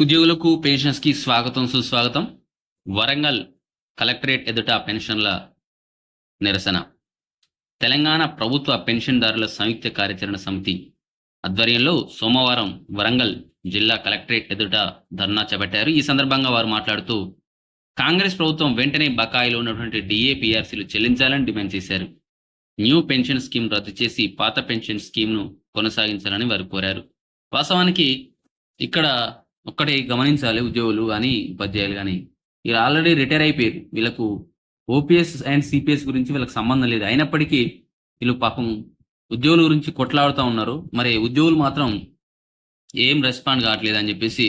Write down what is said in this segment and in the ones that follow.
ఉద్యోగులకు పెన్షన్స్కి స్వాగతం సుస్వాగతం. వరంగల్ కలెక్టరేట్ ఎదుట పెన్షన్ల నిరసన. తెలంగాణ ప్రభుత్వ పెన్షన్దారుల సంయుక్త కార్యాచరణ సమితి ఆధ్వర్యంలో సోమవారం వరంగల్ జిల్లా కలెక్టరేట్ ఎదుట ధర్నా చేపట్టారు. ఈ సందర్భంగా వారు మాట్లాడుతూ కాంగ్రెస్ ప్రభుత్వం వెంటనే బకాయిలో ఉన్నటువంటి డిఏపిఆర్సీలు చెల్లించాలని డిమాండ్ చేశారు. న్యూ పెన్షన్ స్కీమ్ రద్దు చేసి పాత పెన్షన్ స్కీమ్ను కొనసాగించాలని వారు కోరారు. వాస్తవానికి ఇక్కడ ఒక్కటే గమనించాలి ఉద్యోగులు కానీ ఉపాధ్యాయులు కానీ. వీళ్ళు ఆల్రెడీ రిటైర్ అయిపోయారు. వీళ్ళకు ఓపీఎస్ అండ్ సిపిఎస్ గురించి వీళ్ళకి సంబంధం లేదు. అయినప్పటికీ వీళ్ళు పాపం ఉద్యోగుల గురించి కొట్లాడుతూ ఉన్నారు. మరి ఉద్యోగులు మాత్రం ఏం రెస్పాండ్ కావట్లేదు అని చెప్పేసి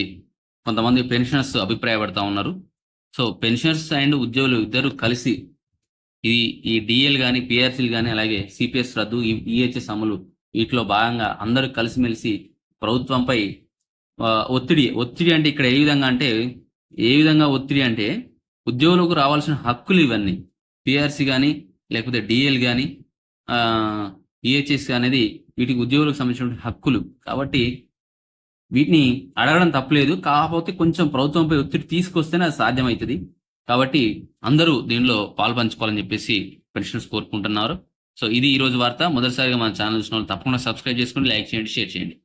కొంతమంది పెన్షనర్స్ అభిప్రాయపడతా ఉన్నారు. సో పెన్షనర్స్ అండ్ ఉద్యోగులు ఇద్దరు కలిసి ఇది ఈ డిఎల్ కానీ పిఆర్సీలు కానీ అలాగే సిపిఎస్ రద్దు ఈహెచ్ఎస్ అమలు వీటిలో భాగంగా అందరూ కలిసిమెలిసి ప్రభుత్వంపై ఒత్తిడి. ఒత్తిడి అంటే ఇక్కడ ఏ విధంగా అంటే ఏ విధంగా ఒత్తిడి అంటే ఉద్యోగులకు రావాల్సిన హక్కులు ఇవన్నీ. పిఆర్సీ కానీ లేకపోతే డిఎల్ కానీ ఈహెచ్ఎస్ అనేది వీటికి ఉద్యోగులకు సంబంధించిన హక్కులు. కాబట్టి వీటిని అడగడం తప్పలేదు. కాకపోతే కొంచెం ప్రభుత్వంపై ఒత్తిడి తీసుకొస్తేనే అది సాధ్యమవుతుంది. కాబట్టి అందరూ దీనిలో పాల్పంచుకోవాలని చెప్పేసి పెన్షన్స్ కోరుకుంటున్నారు. సో ఇది ఈ రోజు వార్త. మొదటిసారిగా మన ఛానల్ చూసిన వాళ్ళు తప్పకుండా సబ్స్క్రైబ్ చేసుకోండి లైక్ చేయండి షేర్ చేయండి.